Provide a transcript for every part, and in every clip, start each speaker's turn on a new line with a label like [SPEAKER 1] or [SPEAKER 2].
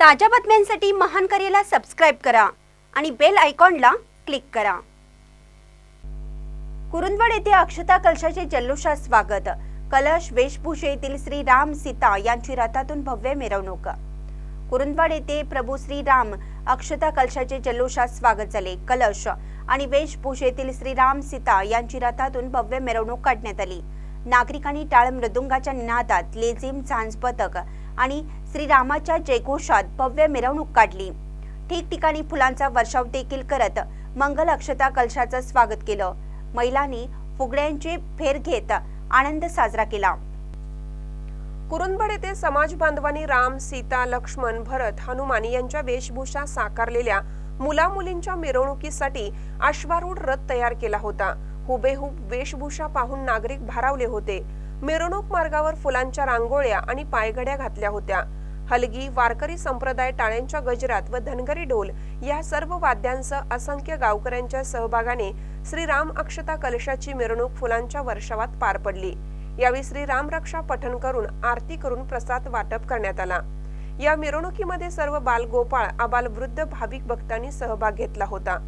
[SPEAKER 1] ताज्या बातम्यांसाठी महान करेला सबस्क्राईब करा आणि बेल आयकॉनला क्लिक करा. कुरुंदवड येथे अक्षता कलशाचे जल्लोषात स्वागत. कलश वेशभूषेतील श्री राम सीता यांची रथातून भव्य मिरवणूक. कुरुंदवाड येथे प्रभू श्री राम अक्षता कलशाचे जल्लोषात स्वागत झाले. कलश आणि वेशभूषेतील श्री राम सीता यांची रथातून भव्य मिरवणूक काढण्यात आली. नागरिकांनी टाळ मृदुंगाच्या निनादात लेझिम झांज पथक आणि श्रीरामाच्या जयघोषात भव्य मिरवणूक काढली. ठिकठिकाणी फुलांचा वर्षाव देखील करत मंगल अक्षता कलशाचं स्वागत केलं. महिलांनी फुगड्यांचे फेर घेत आनंद साजरा केला.
[SPEAKER 2] कुरुंदवाड येथे समाज बांधवांनी राम सीता लक्ष्मण भरत हनुमान यांच्या वेशभूषा साकारलेल्या मुला मुलींच्या मिरवणुकीसाठी अश्वारूढ रथ तयार केला होता. हुबेहूब वेशभूषा पाहून नागरिक भारावले होते. मिरवणूक मार्गावर फुलांच्या रांगोळ्या आणि पायघड्या घातल्या होत्या. हलगी वारकरी संप्रदाय टाळ्यांच्या गजरात व धनगरी ढोल या सर्व वाद्यांसह असंख्य गावकऱ्यांच्या सहभागाने श्रीराम अक्षता कलशाची मिरवणूक फुलांच्या वर्षावात पार पडली. यावेळी श्री रामरक्षा पठण करून आरती करून प्रसाद वाटप करण्यात आला. या मिरवणुकीमध्ये सर्व बालगोपाळ आबाल वृद्ध भाविक भक्तांनी सहभाग घेतला होता.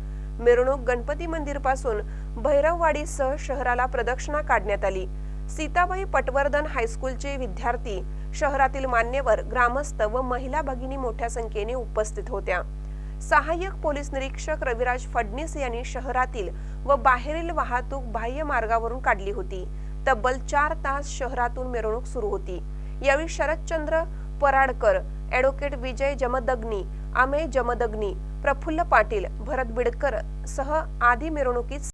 [SPEAKER 2] मिरवणूक गणपती मंदिरपासून भैरववाडीसह शहराला प्रदक्षिणा काढण्यात आली. सीताबाई पटवर्धन हायस्कूलचे विद्यार्थी शहरातील मान्यवर ग्रामस्थ व महिला भगिनी मोठ्या संख्येने उपस्थित होत्या. सहाय्यक पोलीस निरीक्षक रविराज फडणीस यांनी शहरातील व बाहेरील वाहतूक बाह्य मार्गावरून काढली होती. तब्बल चार तास शहरातून मिरवणूक सुरू होती. यावेळी शरदचंद्र पराडकर ॲडव्होकेट विजय जमदग्नी अमेय जमदग्नी प्रफुल्ल पाटील भरत बिडकर सह आदी मिरवणुकीत